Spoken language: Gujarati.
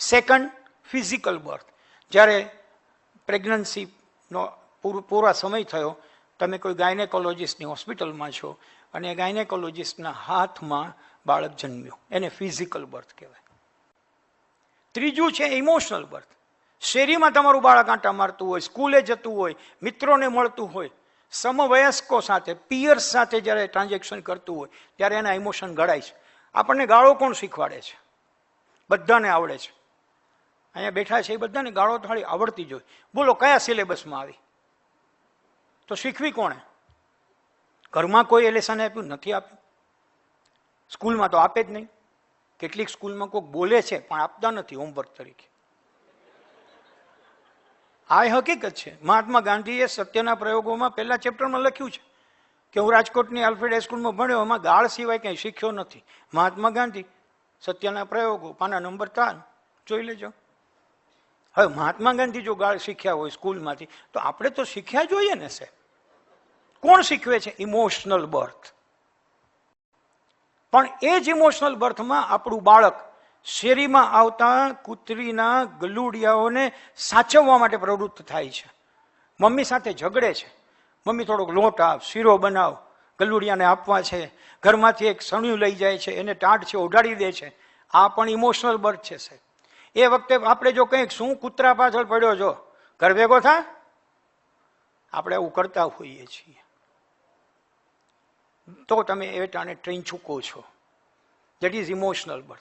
સેકન્ડ ફિઝિકલ બર્થ જ્યારે પ્રેગ્નન્સીનો પૂરા સમય થયો, તમે કોઈ ગાયનેકોલોજિસ્ટની હોસ્પિટલમાં છો અને ગાયનેકોલોજિસ્ટના હાથમાં બાળક જન્મ્યું. એને ફિઝિકલ બર્થ કહેવાય. ત્રીજું છે ઇમોશનલ બર્થ શેરીમાં તમારું બાળક આંટા મારતું હોય, સ્કૂલે જતું હોય, મિત્રોને મળતું હોય, સમવયસ્કો સાથે પિયર્સ સાથે જ્યારે ટ્રાન્ઝેક્શન કરતું હોય, ત્યારે એના ઇમોશન ઘડાય છે. આપણને ગાળો કોણ શીખવાડે છે? બધાને આવડે છે. અહીંયા બેઠા છે એ બધાને ગાળો થાળી આવડતી જોઈ બોલો, કયા સિલેબસમાં આવી? તો શીખવી કોણે? ઘરમાં કોઈ એલેસન આપ્યું? નથી આપ્યું. સ્કૂલમાં તો આપે જ નહીં. કેટલીક સ્કૂલમાં કોઈક બોલે છે, પણ આપતા નથી હોમવર્ક તરીકે. આ હકીકત છે. મહાત્મા ગાંધીએ સત્યના પ્રયોગોમાં પહેલા ચેપ્ટરમાં લખ્યું છે કે હું રાજકોટની આલ્ફ્રેડ હાઈસ્કૂલમાં ભણ્યો, એમાં ગાળ સિવાય કંઈ શીખ્યો નથી. મહાત્મા ગાંધી, સત્યના પ્રયોગો, પાના નંબર ત્રણ, જોઈ લેજો. હવે મહાત્મા ગાંધી જો ગાળ શીખ્યા હોય સ્કૂલમાંથી, તો આપણે તો શીખ્યા જોઈએ ને સાહેબ. કોણ શીખવે છે? ઇમોશનલ બર્થ પણ એ જ ઇમોશનલ બર્થમાં આપણું બાળક શેરીમાં આવતા કૂતરીના ગલુડિયાઓને સાચવવા માટે પ્રવૃત્ત થાય છે. મમ્મી સાથે ઝઘડે છે. મમ્મી થોડોક લોટ આપ શીરો બનાવ, ગલુડિયાને આપવા છે. ઘરમાંથી એક સણિયું લઈ જાય છે, એને ટાઢ છે, ઓઢાડી દે છે. આ પણ ઇમોશનલ બર્થ છે સાહેબ. એ વખતે આપણે જો કંઈક શું કૂતરા પાછળ પડ્યો છો, ઘર ભેગો થા? આપણે આવું કરતા હોઈએ છીએ. તો તમે એ ટાણે ટ્રેન ચૂકો છો. That is emotional birth